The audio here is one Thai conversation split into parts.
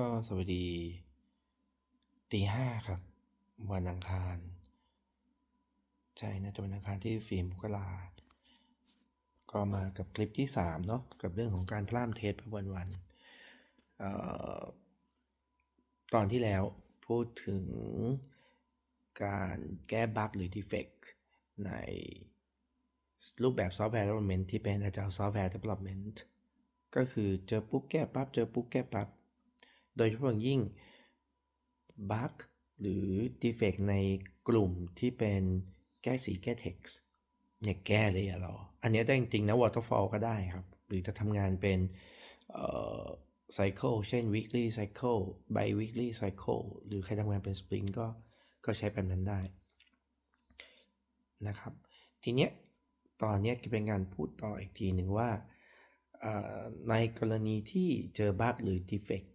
ก็สวัสดีตีห้าครับ วันอังคาร ใช่นะจะวันอังคารที่สี่มกราก็มากับคลิปที่สามเนาะกับเรื่องของการพล่ามเทสไปวันวันออตอนที่แล้วพูดถึงการแก้บั๊กหรือ defect ในรูปแบบซอฟต์แวร์ development ที่เป็น agile software development ก็คือเจอปุ๊บแก้ปั๊บเจอปุ๊บแก้ปั๊บ โดยเฉพาะอย่างยิ่งบั๊กหรือ defect ในกลุ่มที่เป็นแก้สีแก้ text เนี่ยแก้เลยอะเรา อันนี้ได้จริงๆนะ waterfall ก็ได้ครับ หรือจะทำงานเป็นเอ่อ cycle เช่น weekly cycle bi weekly cycle หรือใครทำงานเป็น sprint ก็ก็ใช้แบบนั้นได้นะครับ ทีเนี้ยตอนเนี้ยเป็นการพูดต่ออีกทีหนึ่งว่าในกรณีที่เจอบั๊กหรือ defect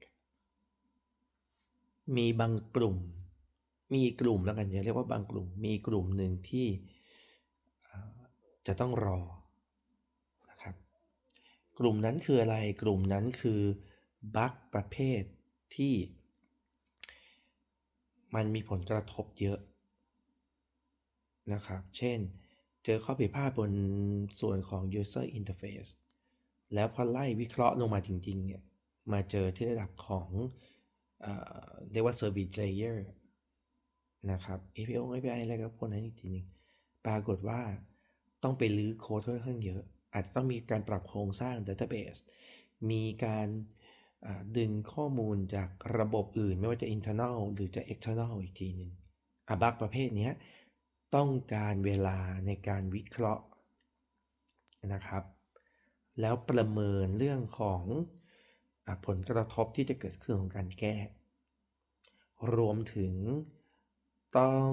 มีบางกลุ่ม มีกลุ่มแล้วกันอย่าเรียกว่าบางกลุ่ม มีกลุ่มหนึ่งที่จะต้องรอนะครับ กลุ่มนั้นคืออะไรกลุ่มนั้นคือบั๊กประเภทที่ มันมีผลกระทบเยอะนะครับ เช่น เจอข้อผิดพลาดบนส่วนของ user interface แล้วพอไล่วิเคราะห์ลงมาจริงๆเนี่ย มาเจอที่ระดับของ เรียกว่า service layer นะครับ API API อะไรก็พวกนั้นอีกทีหนึงปรากฏว่าต้องไปรื้อโค้ดค่อนข้างเยอะ อาจจะต้องมีการปรับโครงสร้าง database มีการดึงข้อมูลจากระบบอื่น ไม่ว่าจะ internal หรือจะ external อีกทีหนึ่งอะบักประเภทนี้ต้องการเวลาในการวิเคราะห์นะครับ แล้วประเมินเรื่องของ ผลกระทบที่จะเกิดขึ้นของการแก้ รวมถึงต้อง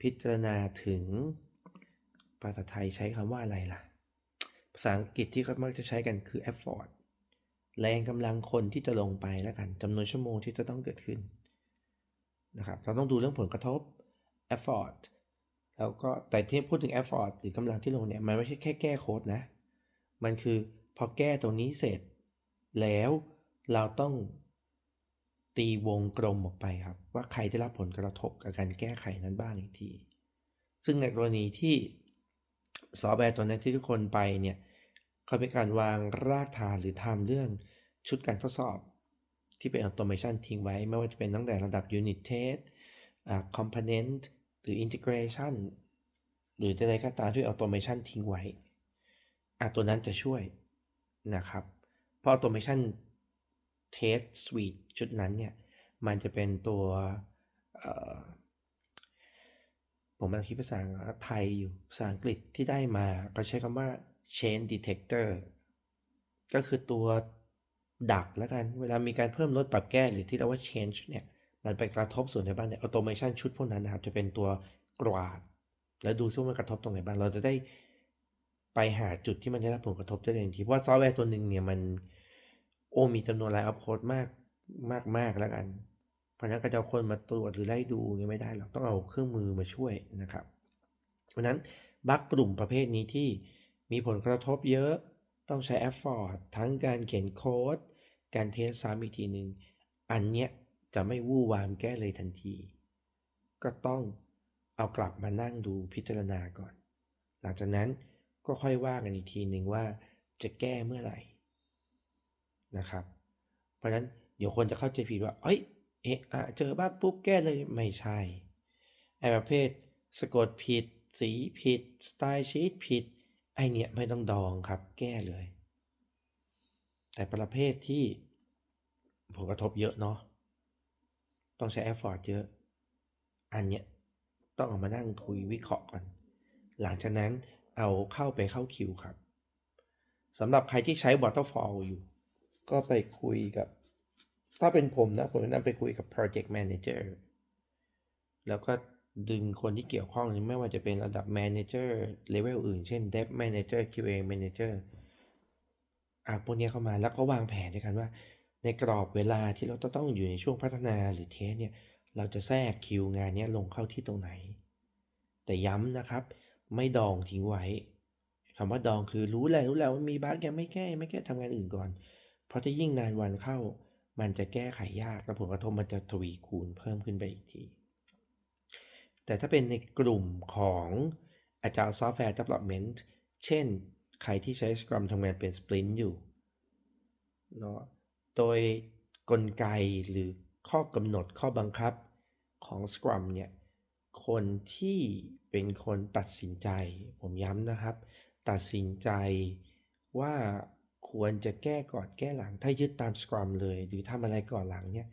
พิจารณาถึงภาษาไทยใช้คำว่าอะไรล่ะ ภาษาอังกฤษที่เขามักจะใช้กันคือ effort แรงกำลังคนที่จะลงไปแล้วกันจำนวนชั่วโมงที่จะต้องเกิดขึ้นนะครับเราต้องดูเรื่องผลกระทบ effort แล้วก็แต่ที่พูดถึง effort หรือกำลังที่ลงเนี่ย มันไม่ใช่แค่แก้โค้ดนะ มันคือพอแก้ตรงนี้เสร็จ แล้วเราต้องตีวงกลมออกไปครับ ว่าใครได้รับผลกระทบกับการแก้ไขนั้นบ้างอีกที ซึ่งในกรณีที่ซอฟต์แวร์ตัวนี้นที่ทุกคนไปเนี่ยเขาเป็นการวางรากฐานหรือทำเรื่องชุดการทดสอบ ที่เป็นออโตเมชันทิ้งไว้ ไม่ว่าจะเป็นตั้งแต่ระดับ unit test อ่า component หรือ integration หรือใดๆก็ตามที่ออโตเมชันทิ้งไว้อะตัวนั้นจะช่วยนะครับ เพราะ automation test suite ชุดนั้นเนี่ย มันจะเป็นตัวผมกำลังคิดภาษาไทยอยู่ ภาษาอังกฤษที่ได้มาเขาใช้คำว่า chain detector ก็คือตัวดักแล้วกัน เวลามีการเพิ่มลดปรับแก้หรือที่เรียกว่า change เนี่ย มันไปกระทบส่วนไหนบ้างเนี่ย automation ชุดพวกนั้นนะครับ จะเป็นตัวกวาด แล้วดูซิว่ามันกระทบตรงไหนบ้าง เราจะได้ ไปหาจุดที่มันได้รับผลกระทบได้เลยทันทีเพราะซอฟต์แวร์ตัวหนึ่งเนี่ยมันโอ้มีจำนวนไลน์อัพโค้ดมากมากมากแล้วกันเพราะนั้นก็จะเอาคนมาตรวจหรือไล่ดูเนี่ยไม่ได้หรอกต้องเอาเครื่องมือมาช่วยนะครับเพราะฉะนั้นบั๊กกลุ่มประเภทนี้ที่มีผลกระทบเยอะต้องใช้แอฟฟอร์ดทั้งการเขียนโค้ด การเทสซ้ำอีกทีหนึ่งอันเนี้ยจะไม่วู่วามแก้เลยทันที ก็ต้องเอากลับมานั่งดูพิจารณาก่อน หลังจากนั้น ก็ค่อยว่ากันอีกทีหนึ่งว่าจะแก้เมื่อไหร่นะครับ เพราะฉะนั้นเดี๋ยวคนจะเข้าใจผิดว่า เอ้ย เอะอะเจอบ้างปุ๊บแก้เลยไม่ใช่ไอ้ประเภทสะกดผิด สีผิด สไตล์ชีตผิด ไอเนี้ยไม่ต้องดองครับ แก้เลย แต่ประเภทที่ผลกระทบเยอะเนาะต้องใช้แอฟฟอร์ดเยอะ อันเนี้ยต้องเอามานั่งคุยวิเคราะห์ก่อน หลังจากนั้น เอาเข้าไปเข้าคิวครับสำหรับใครที่ใช้ Waterfall อยู่ ก็ไปคุยกับ ถ้าเป็นผมนะ ผมแนะนไปคุยกับ Project Manager แล้วก็ดึงคนที่เกี่ยวข้องไม่ว่าจะเป็นระดับ Manager Level อื่น เช่น Dev Manager QA Manager อะพวกนี้เข้ามาแล้วก็วางแผนด้วยกันว่า ในกรอบเวลาที่เราต้องอยู่ในช่วงพัฒนาหรือเทสเนี่ย เราจะแทรกคิวงานนี้ลงเข้าที่ตรงไหน แต่ย้ำนะครับ ไม่ดองทิ้งไว้คำว่าดองคือรู้แล้วรู้แล้วว่ามีบั๊กยังไม่แก้ไม่แก้ทำงานอื่นก่อน เพราะถ้ายิ่งนานวันเข้า มันจะแก้ไขยากและผลกระทบมันจะทวีคูณเพิ่มขึ้นไปอีกที แต่ถ้าเป็นในกลุ่มของ Agile Software Development เช่น ใครที่ใช้ Scrum ทำงานเป็น Sprint อยู่เนาะโดยกลไกหรือข้อกำหนดข้อบังคับของ Scrum เนี่ย คนที่เป็นคนตัดสินใจ ผมย้ำนะครับ ตัดสินใจว่าควรจะแก้ก่อนแก้หลัง ถ้ายึดตาม Scrum เลย หรือทำอะไรก่อนหลังเนี่ย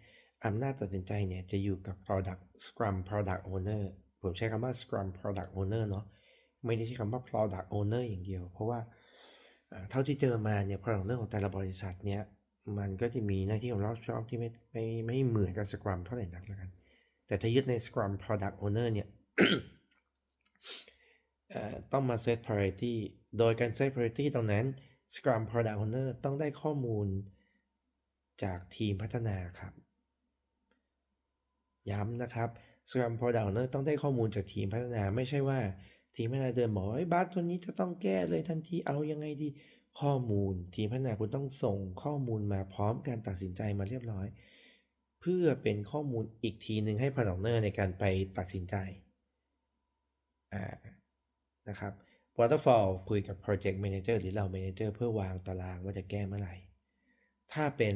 อำนาจตัดสินใจเนี่ยจะอยู่กับ Product Scrum Product Owner ผมใช้คำว่า Scrum Product Owner เนาะไม่ได้ใช้คำว่า Product Owner อย่างเดียว เพราะว่าเท่าที่เจอมาเนี่ย Product Owner ของแต่ละบริษัทเนี่ยมันก็จะมีหน้าที่ของรับผิดชอบที่ไม่ไม่ไม่เหมือนกับ Scrum เท่าไหร่นักแล้วกัน แต่ถ้ายึดใน Scrum Product Owner เนี่ยเอ่อต้องมา set priority โดยการ set priority ตรงนั้น Scrum Product Owner ต้องได้ข้อมูลจากทีมพัฒนาครับ ย้ำนะครับ Scrum Product Owner ต้องได้ข้อมูลจากทีมพัฒนา ไม่ใช่ว่าทีมพัฒนาเดินบอกไอ้บั๊กตัวนี้จะต้องแก้เลยทันทีเอายังไงดีข้อมูล ทีมพัฒนาคุณต้องส่งข้อมูลมาพร้อมการตัดสินใจมาเรียบร้อย เพื่อเป็นข้อมูลอีกทีหนึ่งให้ Product Owner ในการไปตัดสินใจอ่านะครับ Waterfall คุยกับ Project Manager หรือเรา Manager เพื่อวางตารางว่าจะแก้เมื่อไหร่ ถ้าเป็น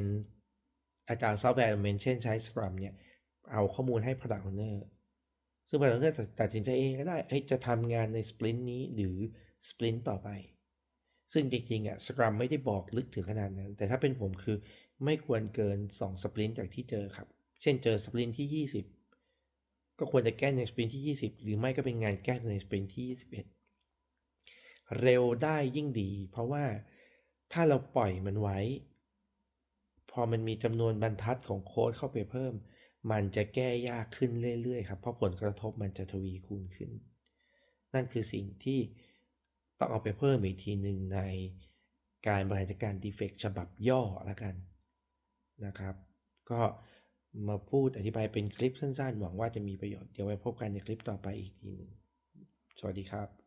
อาจารย์ Software Development เช่นใช้ Scrum เนี่ย เอาข้อมูลให้ Product Owner ซึ่ง Product Owner ตัดสินใจเองก็ได้จะทำงานใน Sprint นี้หรือ Sprint ต่อไป ซึ่งจริงๆอะ Scrum ไม่ได้บอกลึกถึงขนาดนั้น แต่ถ้าเป็นผมคือไม่ควรเกิน2 Sprint จากที่เจอครับ เช่นเจอ Sprint ที่ 20 ก็ควรจะแก้ใน Sprint ที่ 20 หรือไม่ก็เป็นงานแก้ใน Sprint ที่ 21 เร็วได้ยิ่งดี เพราะว่าถ้าเราปล่อยมันไว้ พอมันมีจำนวนบรรทัดของโค้ดเข้าไปเพิ่ม มันจะแก้ยากขึ้นเรื่อยๆครับ เพราะผลกระทบมันจะทวีคูณขึ้น นั่นคือสิ่งที่ ต้องเอาไปเพิ่มอีกทีหนึ่งในการบริหารจัดการดีเฟกฉบับย่อแล้วกันนะครับ ก็มาพูดอธิบายเป็นคลิปสั้นๆ หวังว่าจะมีประโยชน์ เดี๋ยวไว้พบกันในคลิปต่อไปอีกทีหนึ่งสวัสดีครับ